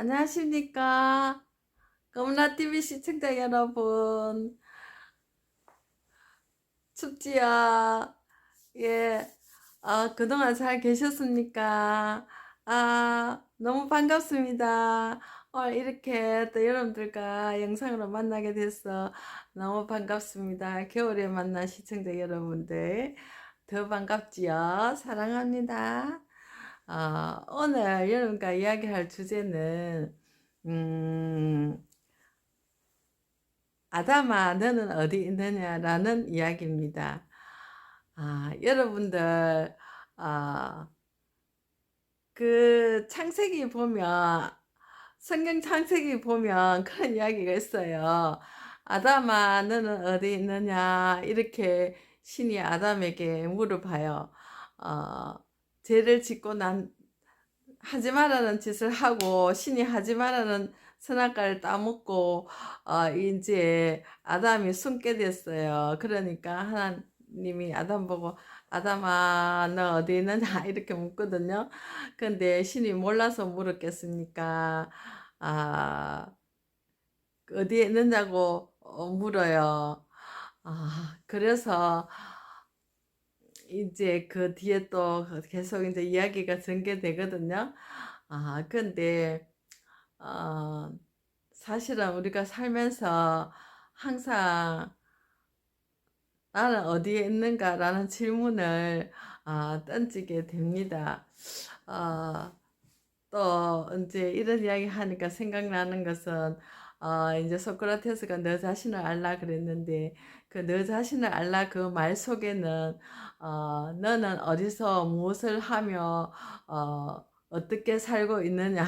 안녕하십니까. 검라TV 시청자 여러분. 춥지요? 예. 아, 그동안 잘 계셨습니까? 아, 너무 반갑습니다. 오늘 이렇게 또 여러분들과 영상으로 만나게 돼서 너무 반갑습니다. 겨울에 만난 시청자 여러분들. 더 반갑지요? 사랑합니다. 아, 오늘 여러분과 이야기할 주제는, 음, 아담아, 너는 어디 있느냐라는 이야기입니다. 아, 여러분들, 아, 그 창세기 보면, 성경 창세기 보면 그런 이야기가 있어요. 아담아, 너는 어디 있느냐? 이렇게 신이 아담에게 물어봐요. 어, 죄를 짓고 난 하지 말라는 짓을 하고 신이 하지 말라는 선악과를 따먹고 어, 이제 아담이 숨게 됐어요. 그러니까 하나님이 아담 보고 아담아 너 어디 있느냐 이렇게 묻거든요. 근데 신이 몰라서 물었겠습니까? 아 어디에 있느냐고 어, 물어요. 아 그래서 이제 그 뒤에 또 계속 이제 이야기가 전개되거든요. 아, 근데, 어, 사실은 우리가 살면서 항상 나는 어디에 있는가라는 질문을 아, 던지게 됩니다. 어, 또 이제 이런 이야기 하니까 생각나는 것은 어, 이제 소크라테스가 너 자신을 알라 그랬는데 그 너 자신을 알라 그 말 속에는 어, 너는 어디서 무엇을 하며 어, 어떻게 살고 있느냐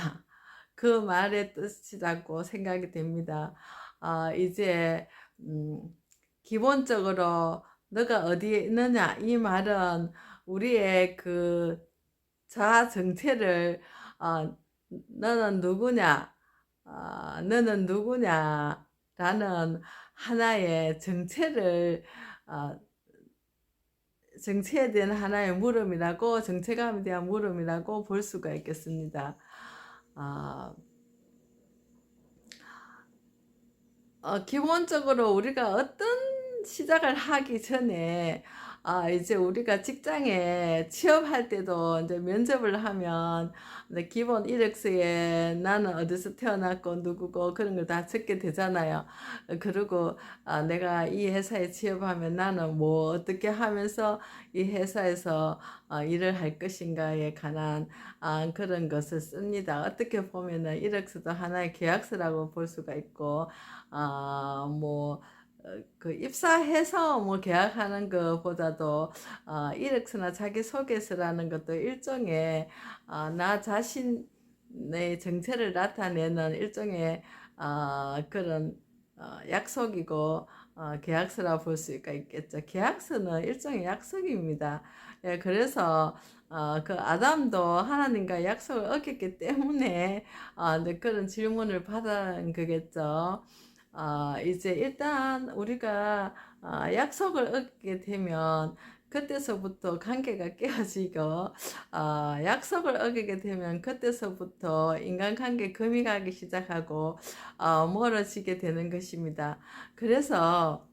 그 말의 뜻이라고 생각이 됩니다. 어, 이제 음, 기본적으로 너가 어디에 있느냐 이 말은 우리의 그 자아 정체를 어, 너는 누구냐 어, 너는 누구냐 라는 하나의 정체를 어, 정체에 대한 하나의 물음이라고 정체감에 대한 물음이라고 볼 수가 있겠습니다. 어, 어, 기본적으로 우리가 어떤 시작을 하기 전에 아, 이제 우리가 직장에 취업할 때도 이제 면접을 하면 이제 기본 이력서에 나는 어디서 태어났고 누구고 그런 걸 다 적게 되잖아요. 그리고 아, 내가 이 회사에 취업하면 나는 뭐 어떻게 하면서 이 회사에서 어, 일을 할 것인가에 관한 아, 그런 것을 씁니다. 어떻게 보면은 이력서도 하나의 계약서라고 볼 수가 있고, 아, 뭐, 어, 그 입사해서 뭐 계약하는 것보다도 어, 이력서나 자기소개서라는 것도 일종의 어, 나 자신의 정체를 나타내는 일종의 어, 그런 어, 약속이고 어, 계약서라 볼 수가 있겠죠. 계약서는 일종의 약속입니다. 예, 그래서 어, 그 아담도 하나님과 약속을 어겼기 때문에 어, 그런 질문을 받은 거겠죠. 어, 이제 일단 우리가 어, 약속을 얻게 되면 그때서부터 관계가 깨어지고 어, 약속을 어기게 되면 그때서부터 인간관계 금이 가기 시작하고 어, 멀어지게 되는 것입니다. 그래서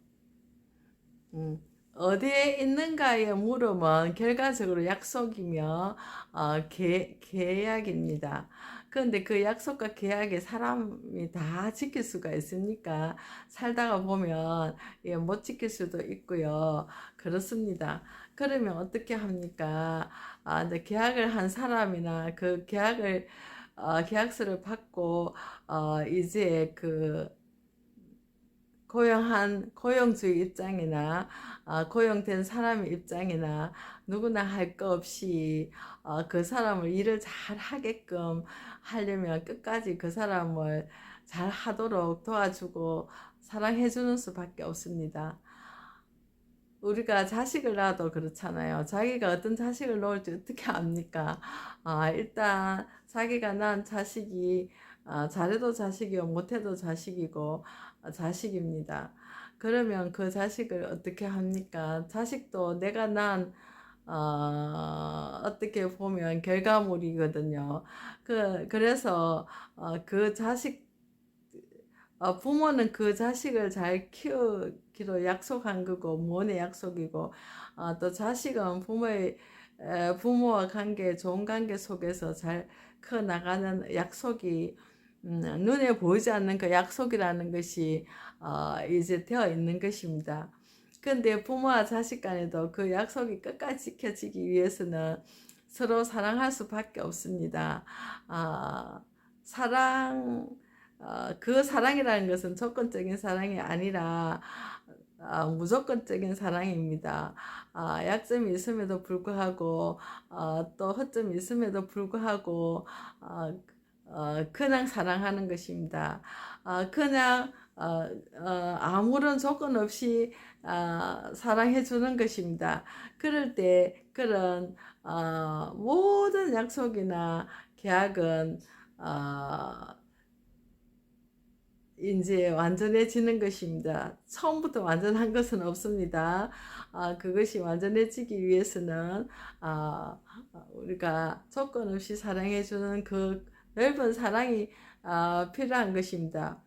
음, 어디에 있는가의 물음은 결과적으로 약속이며 어, 계, 계약입니다. 그런데 그 약속과 계약에 사람이 다 지킬 수가 있습니까? 살다가 보면 예, 못 지킬 수도 있고요. 그렇습니다. 그러면 어떻게 합니까? 아, 이제 계약을 한 사람이나 그 계약을 어, 계약서를 받고 어, 이제 그 고용한 고용주의 입장이나 어, 고용된 사람의 입장이나 누구나 할거 없이 어, 그 사람을 일을 잘 하게끔 하려면 끝까지 그 사람을 잘 하도록 도와주고 사랑해 주는 수밖에 없습니다. 우리가 자식을 낳아도 그렇잖아요. 자기가 어떤 자식을 놓을지 어떻게 압니까? 아, 일단 자기가 낳은 자식이 아, 잘해도 자식이고 못해도 자식이고 아, 자식입니다. 그러면 그 자식을 어떻게 합니까? 자식도 내가 낳은 어, 어떻게 보면 결과물이거든요. 그 그래서 어, 그 자식 어, 부모는 그 자식을 잘 키우기로 약속한 거고 무언의 약속이고 어, 또 자식은 부모의 에, 부모와 관계 좋은 관계 속에서 잘 커 나가는 약속이 음, 눈에 보이지 않는 그 약속이라는 것이 어, 이제 되어 있는 것입니다. 근데 부모와 자식 간에도 그 약속이 끝까지 지켜지기 위해서는 서로 사랑할 수밖에 없습니다. 아, 사랑, 어, 그 사랑이라는 것은 조건적인 사랑이 아니라 아, 무조건적인 사랑입니다. 아, 약점이 있음에도 불구하고 어, 또 허점이 있음에도 불구하고 어, 어, 그냥 사랑하는 것입니다. 어, 그냥 어, 어, 아무런 조건 없이 어, 사랑해 주는 것입니다. 그럴 때 그런 어, 모든 약속이나 계약은 어, 이제 완전해지는 것입니다. 처음부터 완전한 것은 없습니다. 아, 그것이 완전해지기 위해서는 아, 우리가 조건 없이 사랑해주는 그 넓은 사랑이 아, 필요한 것입니다.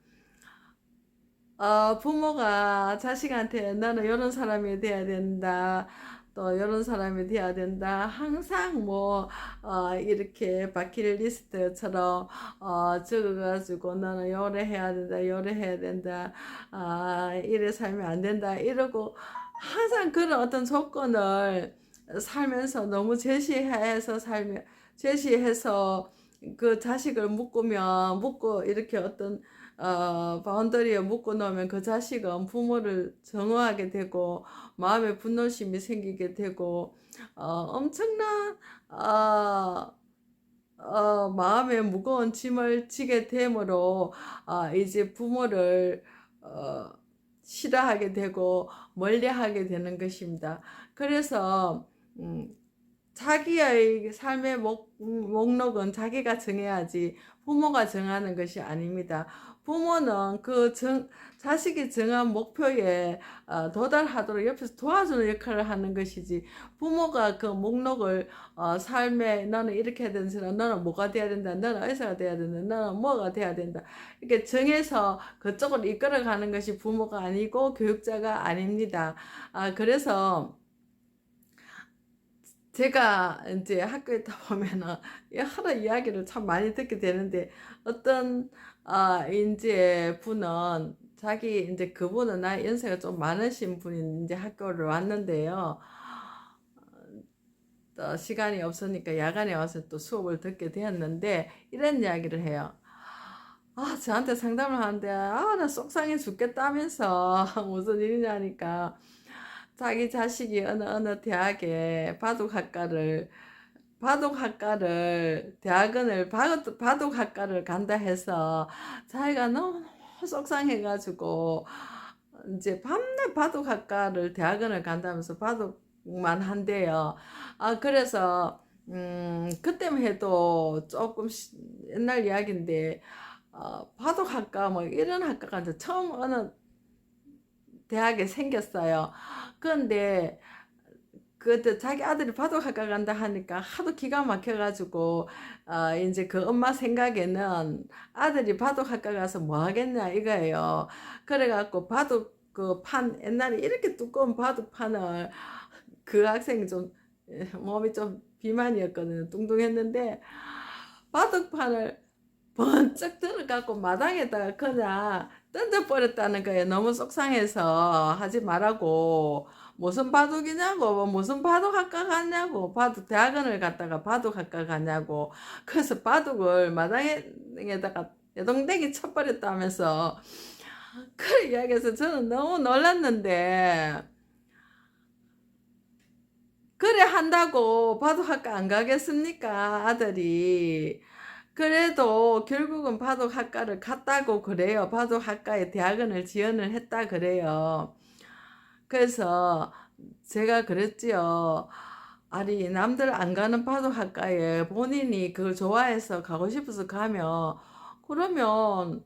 어, 부모가 자식한테 너는 이런 사람이 돼야 된다. 또 이런 사람이 돼야 된다. 항상 뭐 어, 이렇게 바킷리스트처럼 어, 적어가지고 너는 요래 해야 된다, 요래 해야 된다, 아, 이래 살면 안 된다 이러고 항상 그런 어떤 조건을 살면서 너무 제시해서 살면 제시해서 그 자식을 묶으면 묶고 이렇게 어떤 어, 바운더리에 묶어 놓으면 그 자식은 부모를 정오하게 되고 마음에 분노심이 생기게 되고 어, 엄청난 어, 어, 마음에 무거운 짐을 지게 되므로 어, 이제 부모를 어, 싫어하게 되고 멀리하게 되는 것입니다. 그래서 음, 자기의 삶의 목, 목록은 자기가 정해야지 부모가 정하는 것이 아닙니다. 부모는 그 정, 자식이 정한 목표에 어, 도달하도록 옆에서 도와주는 역할을 하는 것이지 부모가 그 목록을 어, 삶에 너는 이렇게 해야 된다 너는 뭐가 돼야 된다 너는 의사가 돼야 된다 너는 뭐가 돼야 된다 이렇게 정해서 그쪽을 이끌어가는 것이 부모가 아니고 교육자가 아닙니다. 아, 그래서 제가 이제 학교에 있다 보면은 여러 이야기를 참 많이 듣게 되는데 어떤 아 이제 분은 자기 이제 그분은 나 연세가 좀 많으신 분이 이제 학교를 왔는데요. 또 시간이 없으니까 야간에 와서 또 수업을 듣게 되었는데 이런 이야기를 해요. 아, 저한테 상담을 하는데 아, 나 속상해 죽겠다면서 무슨 일이냐니까 자기 자식이 어느 어느 대학에 바둑학과를 바둑학과를 대학원을 바둑, 바둑학과를 간다 해서 자기가 너무 속상해가지고 이제 밤낮 바둑학과를 대학원을 간다면서 바둑만 한대요. 아 그래서 음 그때만 해도 조금 시- 옛날 이야기인데 어, 바둑학과 뭐 이런 학과가 이제 처음 어느 대학에 생겼어요. 그런데 그때 자기 아들이 바둑학과 간다 하니까 하도 기가 막혀가지고 어, 이제 그 엄마 생각에는 아들이 바둑학과 가서 뭐 하겠냐 이거예요. 그래갖고 바둑 그 판 옛날에 이렇게 두꺼운 바둑판을 그 학생이 좀 예, 몸이 좀 비만이었거든요. 뚱뚱했는데 바둑판을 번쩍 들어갖고 마당에다가 그냥 던져버렸다는 거예요. 너무 속상해서. 하지 말라고. 무슨 바둑이냐고, 뭐 무슨 바둑학과 갔냐고, 바둑 대학원을 갔다가 바둑학과 갔냐고. 그래서 바둑을 마당에다가 여동댕이 쳐버렸다면서. 그 이야기해서 저는 너무 놀랐는데. 그래 한다고. 바둑학과 안 가겠습니까 아들이 그래도 결국은 바둑학과를 갔다고 그래요. 바둑학과에 대학원을 지원을 했다 그래요. 그래서 제가 그랬지요. 아니 남들 안 가는 바둑학과에 본인이 그걸 좋아해서 가고 싶어서 가면 그러면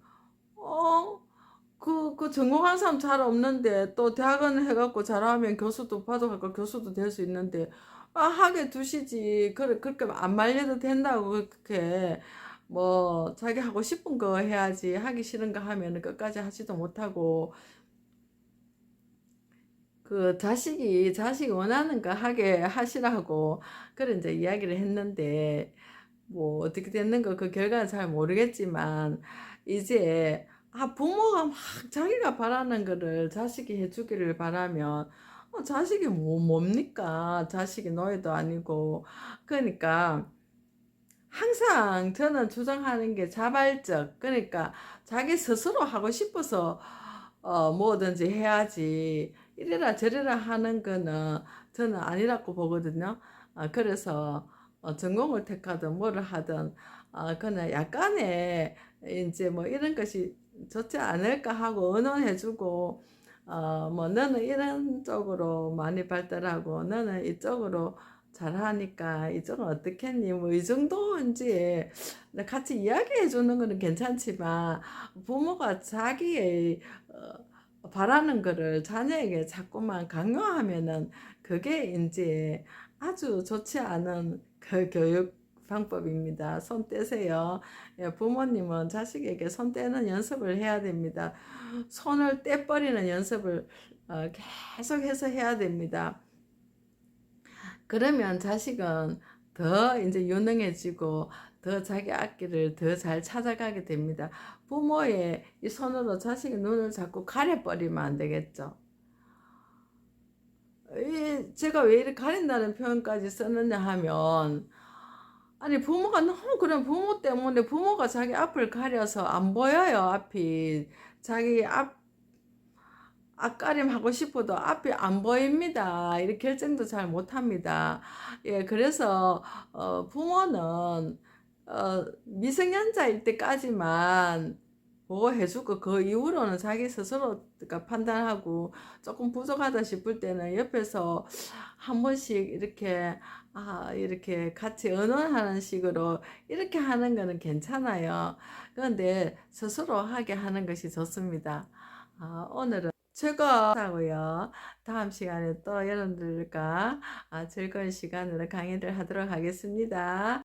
어 그, 그 전공한 사람 잘 없는데 또 대학원 해갖고 잘하면 교수도 바둑학과 교수도 될 수 있는데 아, 하게 두시지. 그래, 그렇게 안 말려도 된다고, 그렇게. 뭐, 자기 하고 싶은 거 해야지. 하기 싫은 거 하면 끝까지 하지도 못하고. 그 자식이, 자식이 원하는 거 하게 하시라고. 그래, 이제 이야기를 했는데, 뭐, 어떻게 됐는 거그 결과는 잘 모르겠지만, 이제, 아, 부모가 막 자기가 바라는 거를 자식이 해주기를 바라면, 어, 자식이 뭐, 뭡니까? 자식이 노예도 아니고. 그러니까, 항상 저는 주장하는 게 자발적. 그러니까, 자기 스스로 하고 싶어서, 어, 뭐든지 해야지. 이래라 저래라 하는 거는 저는 아니라고 보거든요. 아, 그래서, 어, 전공을 택하든 뭐를 하든, 어, 그냥 약간의, 이제 뭐 이런 것이 좋지 않을까 하고 의논해주고, 어, 뭐 너는 이런 쪽으로 많이 발달하고 너는 이쪽으로 잘하니까 이쪽은 어떻겠니? 뭐 이 정도인지 같이 이야기해 주는 거는 괜찮지만 부모가 자기의 어, 바라는 거를 자녀에게 자꾸만 강요하면은 그게 이제 아주 좋지 않은 그 교육 방법입니다. 손 떼세요. 예, 부모님은 자식에게 손 떼는 연습을 해야 됩니다. 손을 떼버리는 연습을 어, 계속해서 해야 됩니다. 그러면 자식은 더 이제 유능해지고 더 자기 앞길을 더잘 찾아가게 됩니다. 부모의 이 손으로 자식의 눈을 자꾸 가려버리면 안 되겠죠. 이 제가 왜 이렇게 가린다는 표현까지 썼느냐 하면 아니 부모가 너무 그런 부모 때문에 부모가 자기 앞을 가려서 안 보여요 앞이 자기 앞 앞가림 하고 싶어도 앞이 안 보입니다. 이렇게 결정도 잘 못합니다. 예, 그래서 어, 부모는 어, 미성년자일 때까지만 보호해주고 그 이후로는 자기 스스로가 판단하고 조금 부족하다 싶을 때는 옆에서 한 번씩 이렇게 아 이렇게 같이 의논하는 식으로 이렇게 하는 거는 괜찮아요. 그런데 스스로 하게 하는 것이 좋습니다. 아, 오늘은 최고하고요. 다음 시간에 또 여러분들과 아, 즐거운 시간으로 강의를 하도록 하겠습니다.